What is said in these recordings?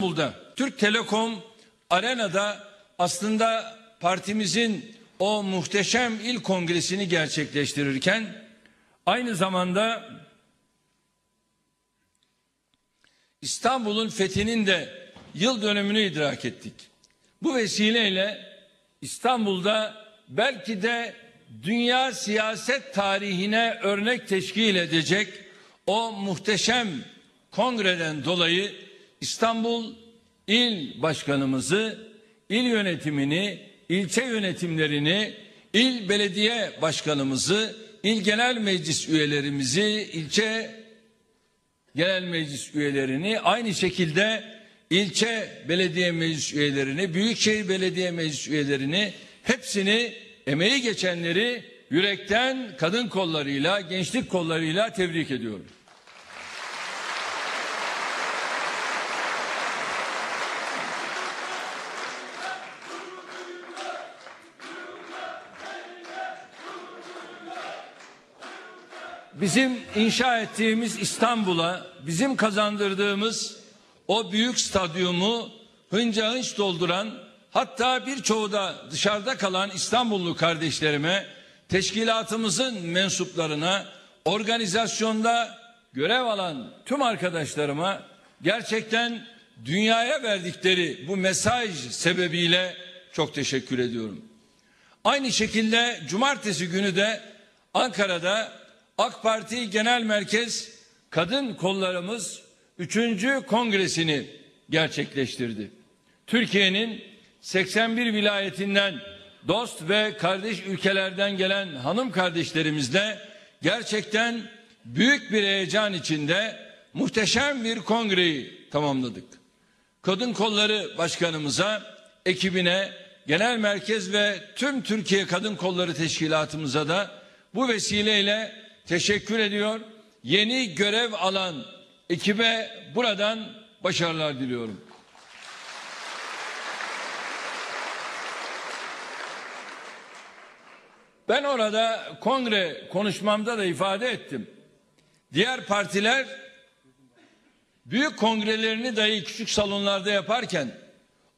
İstanbul'da Türk Telekom Arena'da aslında partimizin o muhteşem il kongresini gerçekleştirirken aynı zamanda İstanbul'un fethinin de yıl dönümünü idrak ettik. Bu vesileyle İstanbul'da belki de dünya siyaset tarihine örnek teşkil edecek o muhteşem kongreden dolayı İstanbul İl Başkanımızı, il yönetimini, ilçe yönetimlerini, il belediye başkanımızı, il genel meclis üyelerimizi, ilçe genel meclis üyelerini, aynı şekilde ilçe belediye meclis üyelerini, büyükşehir belediye meclis üyelerini, hepsini emeği geçenleri yürekten kadın kollarıyla, gençlik kollarıyla tebrik ediyorum. Bizim inşa ettiğimiz İstanbul'a bizim kazandırdığımız o büyük stadyumu hınca hınç dolduran hatta birçoğu da dışarıda kalan İstanbullu kardeşlerime teşkilatımızın mensuplarına organizasyonda görev alan tüm arkadaşlarıma gerçekten dünyaya verdikleri bu mesaj sebebiyle çok teşekkür ediyorum. Aynı şekilde cumartesi günü de Ankara'da AK Parti Genel Merkez Kadın Kollarımız 3. Kongresini gerçekleştirdi. Türkiye'nin 81 vilayetinden dost ve kardeş ülkelerden gelen hanım kardeşlerimizle gerçekten büyük bir heyecan içinde muhteşem bir kongreyi tamamladık. Kadın Kolları Başkanımıza, ekibine, genel merkez ve tüm Türkiye Kadın Kolları Teşkilatımıza da bu vesileyle teşekkür ediyor. Yeni görev alan ekibe buradan başarılar diliyorum. Ben orada kongre konuşmamda da ifade ettim. Diğer partiler büyük kongrelerini dahi küçük salonlarda yaparken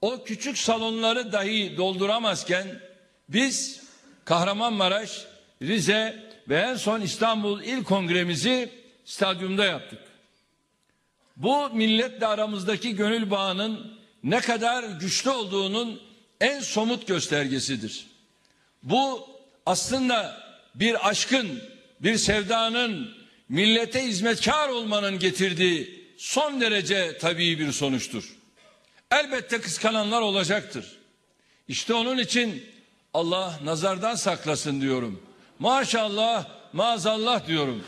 o küçük salonları dahi dolduramazken biz Kahramanmaraş, Rize ve en son İstanbul İl Kongremizi stadyumda yaptık. Bu milletle aramızdaki gönül bağının ne kadar güçlü olduğunun en somut göstergesidir. Bu aslında bir aşkın, bir sevdanın, millete hizmetkar olmanın getirdiği son derece tabii bir sonuçtur. Elbette kıskananlar olacaktır. İşte onun için Allah nazardan saklasın diyorum. Maşallah, maazallah diyorum.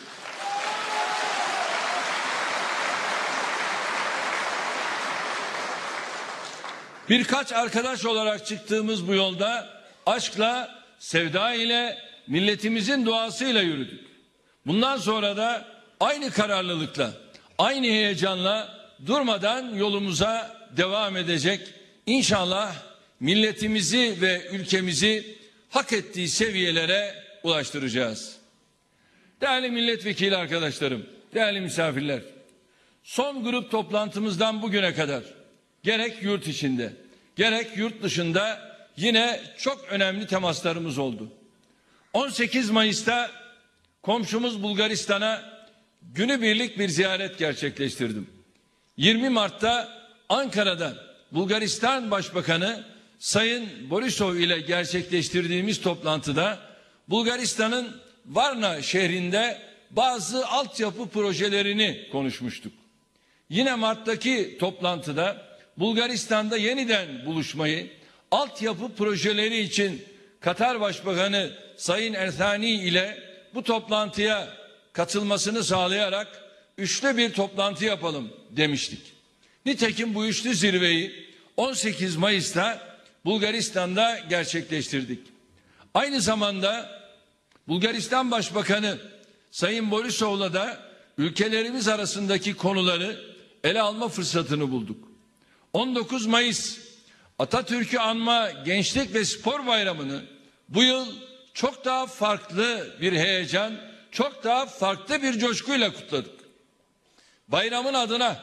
Birkaç arkadaş olarak çıktığımız bu yolda aşkla, sevda ile, milletimizin duasıyla yürüdük. Bundan sonra da aynı kararlılıkla, aynı heyecanla durmadan yolumuza devam edecek. İnşallah milletimizi ve ülkemizi hak ettiği seviyelere ulaştıracağız. Değerli milletvekili arkadaşlarım, değerli misafirler, son grup toplantımızdan bugüne kadar gerek yurt içinde, gerek yurt dışında yine çok önemli temaslarımız oldu. 18 Mayıs'ta komşumuz Bulgaristan'a günübirlik bir ziyaret gerçekleştirdim. 20 Mart'ta Ankara'da Bulgaristan Başbakanı Sayın Borisov ile gerçekleştirdiğimiz toplantıda Bulgaristan'ın Varna şehrinde bazı altyapı projelerini konuşmuştuk. Yine Mart'taki toplantıda Bulgaristan'da yeniden buluşmayı, altyapı projeleri için Katar Başbakanı Sayın Erthani ile bu toplantıya katılmasını sağlayarak üçlü bir toplantı yapalım demiştik. Nitekim bu üçlü zirveyi 18 Mayıs'ta Bulgaristan'da gerçekleştirdik. Aynı zamanda Bulgaristan Başbakanı Sayın Borisov'la da ülkelerimiz arasındaki konuları ele alma fırsatını bulduk. 19 Mayıs Atatürk'ü anma Gençlik ve Spor Bayramı'nı bu yıl çok daha farklı bir heyecan, çok daha farklı bir coşkuyla kutladık. Bayramın adına,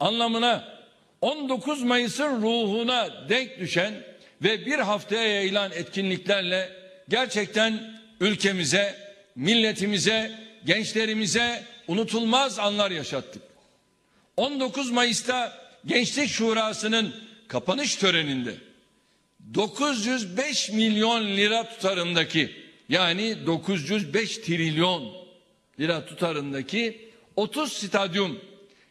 anlamına, 19 Mayıs'ın ruhuna denk düşen ve bir haftaya yayılan etkinliklerle gerçekten ülkemize, milletimize, gençlerimize unutulmaz anlar yaşattık. 19 Mayıs'ta Gençlik Şurası'nın kapanış töreninde 905 milyon lira tutarındaki yani 905 trilyon lira tutarındaki 30 stadyum,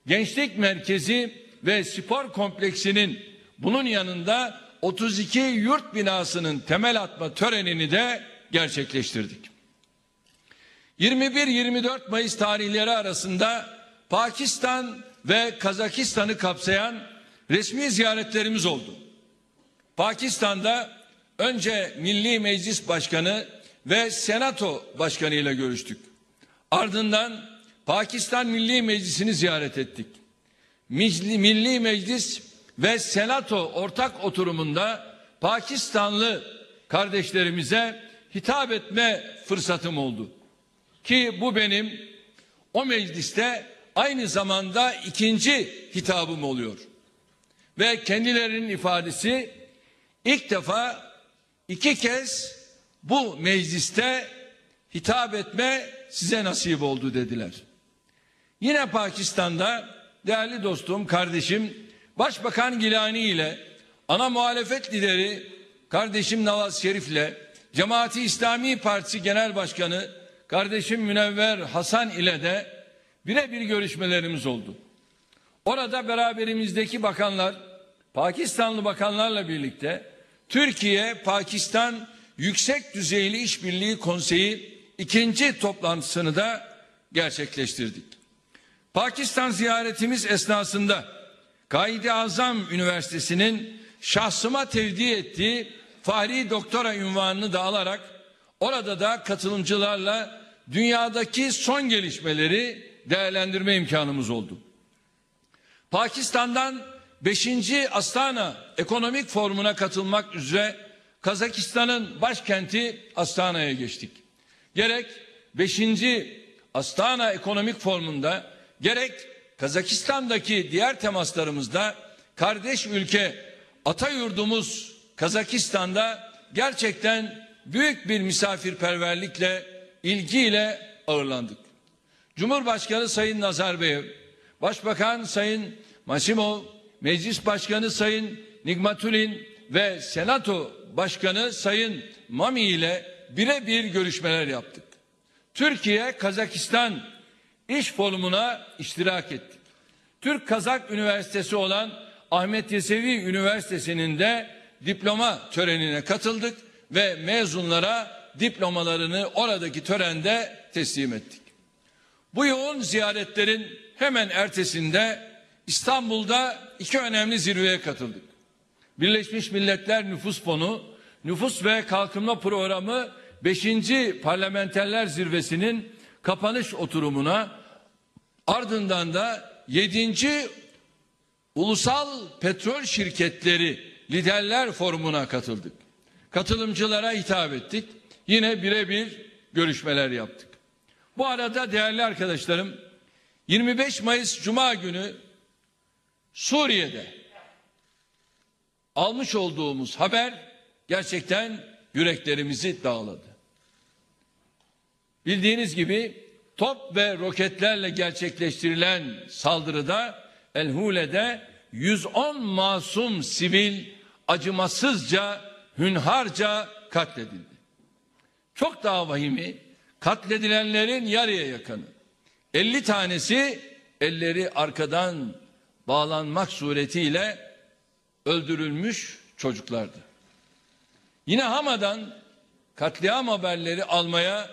gençlik merkezi ve spor kompleksinin bunun yanında 32 yurt binasının temel atma törenini de gerçekleştirdik. 21-24 Mayıs tarihleri arasında Pakistan ve Kazakistan'ı kapsayan resmi ziyaretlerimiz oldu. Pakistan'da önce Milli Meclis Başkanı ve Senato Başkanı ile görüştük. Ardından Pakistan Milli Meclisi'ni ziyaret ettik. Milli, Meclis ve Senato ortak oturumunda Pakistanlı kardeşlerimize hitap etme fırsatım oldu. Ki bu benim o mecliste aynı zamanda ikinci hitabım oluyor. Ve kendilerinin ifadesi ilk defa iki kez bu mecliste hitap etme size nasip oldu dediler. Yine Pakistan'da değerli dostum, kardeşim Başbakan Gilani ile ana muhalefet lideri kardeşim Nawaz Şerif ile Cemaati İslami Partisi Genel Başkanı kardeşim Münevver Hasan ile de birebir görüşmelerimiz oldu. Orada beraberimizdeki bakanlar, Pakistanlı bakanlarla birlikte Türkiye-Pakistan Yüksek Düzeyli İşbirliği Konseyi ikinci toplantısını da gerçekleştirdik. Pakistan ziyaretimiz esnasında Kaid-i Azam Üniversitesi'nin şahsıma tevdi ettiği Fahri Doktora ünvanını da alarak orada da katılımcılarla dünyadaki son gelişmeleri değerlendirme imkanımız oldu. Pakistan'dan 5. Astana Ekonomik Forumu'na katılmak üzere Kazakistan'ın başkenti Astana'ya geçtik. Gerek 5. Astana Ekonomik Forumu'nda gerek Kazakistan'daki diğer temaslarımızda kardeş ülke ata yurdumuz Kazakistan'da gerçekten büyük bir misafirperverlikle, ilgiyle ağırlandık. Cumhurbaşkanı Sayın Nazarbayev, Başbakan Sayın Masimov, Meclis Başkanı Sayın Nigmatulin ve Senato Başkanı Sayın Mami ile birebir görüşmeler yaptık. Türkiye Kazakistan İş Forumu'na iştirak ettik. Türk Kazak Üniversitesi olan Ahmet Yesevi Üniversitesi'nin de diploma törenine katıldık ve mezunlara diplomalarını oradaki törende teslim ettik. Bu yoğun ziyaretlerin hemen ertesinde İstanbul'da iki önemli zirveye katıldık. Birleşmiş Milletler Nüfus Fonu, Nüfus ve Kalkınma Programı 5. Parlamenterler Zirvesi'nin kapanış oturumuna ardından da 7. Ulusal Petrol Şirketleri Liderler Forumu'na katıldık. Katılımcılara hitap ettik. Yine birebir görüşmeler yaptık. Bu arada değerli arkadaşlarım 25 Mayıs Cuma günü Suriye'de almış olduğumuz haber gerçekten yüreklerimizi dağladı. Bildiğiniz gibi top ve roketlerle gerçekleştirilen saldırıda El Hule'de 110 masum sivil acımasızca, hünharca katledildi. Çok daha vahimi katledilenlerin yarıya yakını. 50 tanesi elleri arkadan bağlanmak suretiyle öldürülmüş çocuklardı. Yine Hama'dan katliam haberleri almaya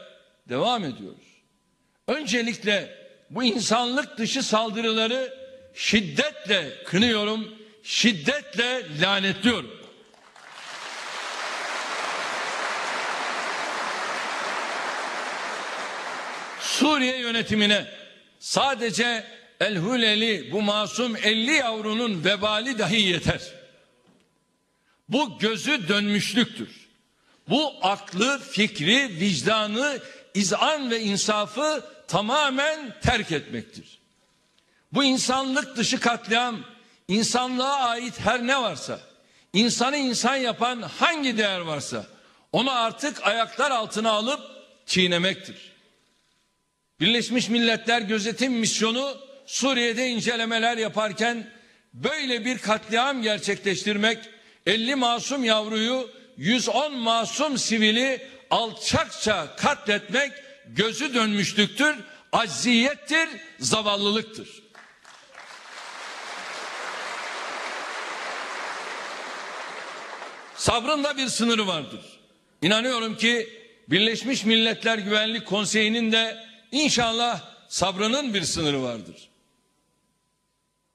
devam ediyoruz. Öncelikle bu insanlık dışı saldırıları şiddetle kınıyorum, şiddetle lanetliyorum. Suriye yönetimine sadece El Huleli bu masum 50 yavrunun vebali dahi yeter. Bu gözü dönmüşlüktür. Bu aklı, fikri, vicdanı, izan ve insafı tamamen terk etmektir. Bu insanlık dışı katliam insanlığa ait her ne varsa, insanı insan yapan hangi değer varsa onu artık ayaklar altına alıp çiğnemektir. Birleşmiş Milletler Gözetim Misyonu Suriye'de incelemeler yaparken böyle bir katliam gerçekleştirmek 50 masum yavruyu 110 masum sivili alçakça katletmek gözü dönmüşlüktür, acziyettir, zavallılıktır. Sabrın da bir sınırı vardır. İnanıyorum ki Birleşmiş Milletler Güvenlik Konseyi'nin de inşallah sabrının bir sınırı vardır.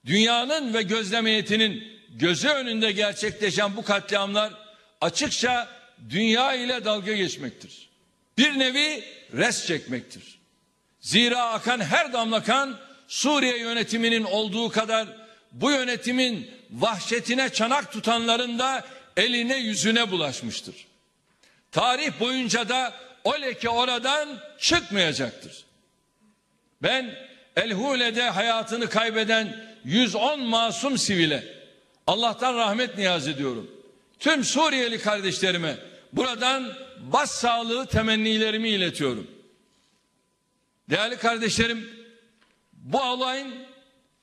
Dünyanın ve gözlem heyetinin gözü önünde gerçekleşen bu katliamlar açıkça dünya ile dalga geçmektir. Bir nevi res çekmektir. Zira akan her damla kan Suriye yönetiminin olduğu kadar bu yönetimin vahşetine çanak tutanların da eline yüzüne bulaşmıştır. Tarih boyunca da o leke oradan çıkmayacaktır. Ben Elhule'de hayatını kaybeden 110 masum sivile Allah'tan rahmet niyaz ediyorum. Tüm Suriyeli kardeşlerime buradan bas sağlığı temennilerimi iletiyorum. Değerli kardeşlerim bu olayın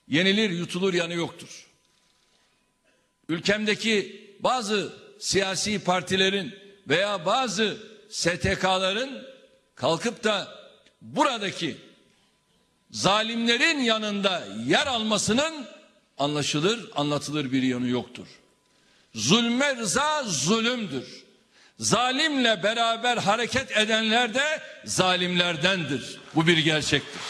yenilir yutulur yanı yoktur. Ülkemdeki bazı siyasi partilerin veya bazı STK'ların kalkıp da buradaki zalimlerin yanında yer almasının anlaşılır, anlatılır bir yanı yoktur. Zulme rıza zulümdür. Zalimle beraber hareket edenler de zalimlerdendir. Bu bir gerçektir.